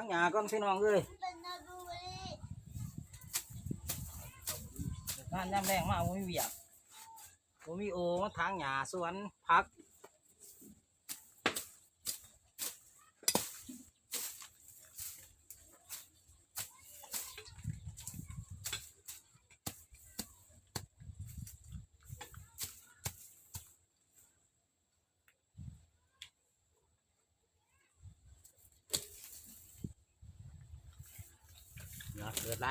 างหยาก่อนพี่น้องเลยงานย่ำแรงมากบ่มีเบียกบ่มีโอมาทางหยาสวนพัก เนาะเกิดไร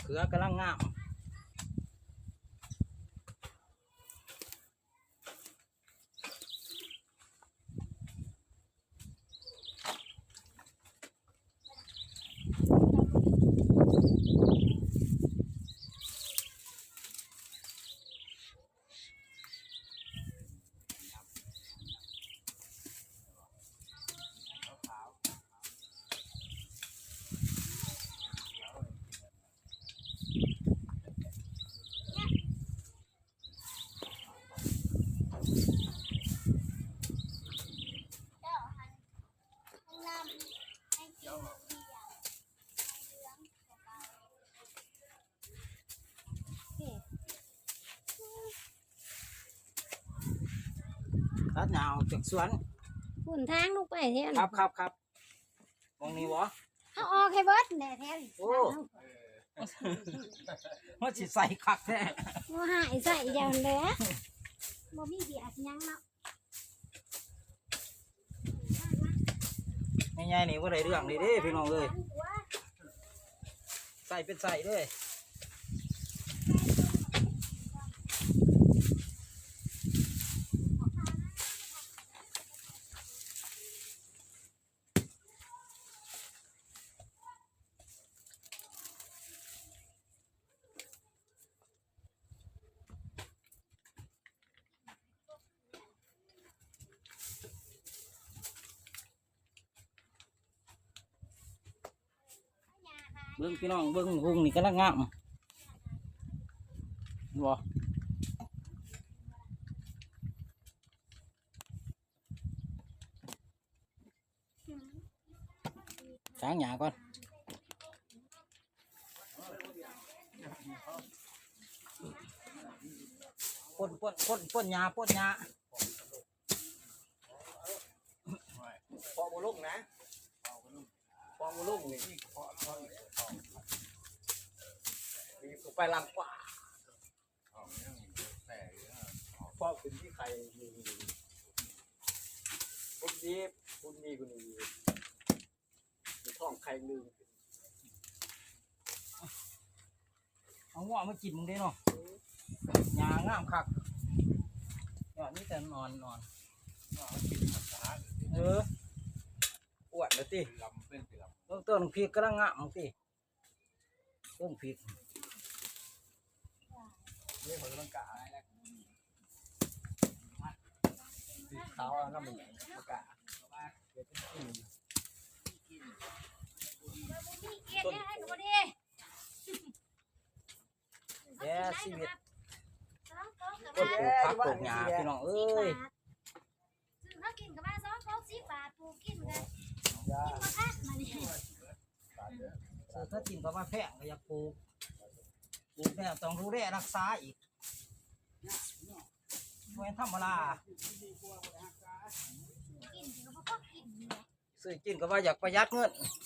เขือกำลังงาม ตัดหญ้าออกจากสวนหุ่นทางลงไปแท้ครับครับครับมองนี่วะเขาออกให้เบิดแน่แท้โอ้ว่าสิใส่คักแท้บ่หายใส่เดียวเลยบ่มีเบียดหยังเนาะง่ายๆนี่ว่าได้เรื่องเลยเด้พี่น้องเอ้ยใส่เป็นใส่เลย เบิ้งพี่น้องเบิ้งหุงนี่กำลังงามบ่ช้างหยาก่อนพ่นพ่นพ่ อบุลุงนะพอบุลุงนี่ที่พอพอมีกูไปลังกว่าพ่อคุณที่ใครมีคุณดีคุณมีคุณดีมีท้องใครลืมเอาหัวมากินมึงได้เนาะยางามคักยอดนี่แต่นอนนอนเออปวดเลยติลำเป็นล เบื้องต้นพริกกำลังงามติเบื้องพริกำนี่คนร่างกายสีขาวน้ำมันร่างกายเกียดให้หนูดิแย่ชีวิตคนปลูกผักปลูกหญ้าพี่น้องเอ้ยซื้อเขากินกับมาสองโต๊ะสิบบาทปลูกกินกันยากินมา ค่ะมานี่เออถ้ากินก็มาแพงก็อยากปลูกปลูกแล้วต้องดูแลรักษาอีกไม่ธรรมดากินก็บ่พอกินเนี่ยซื้อกินก็ว่าอยากประหยัดเงินเ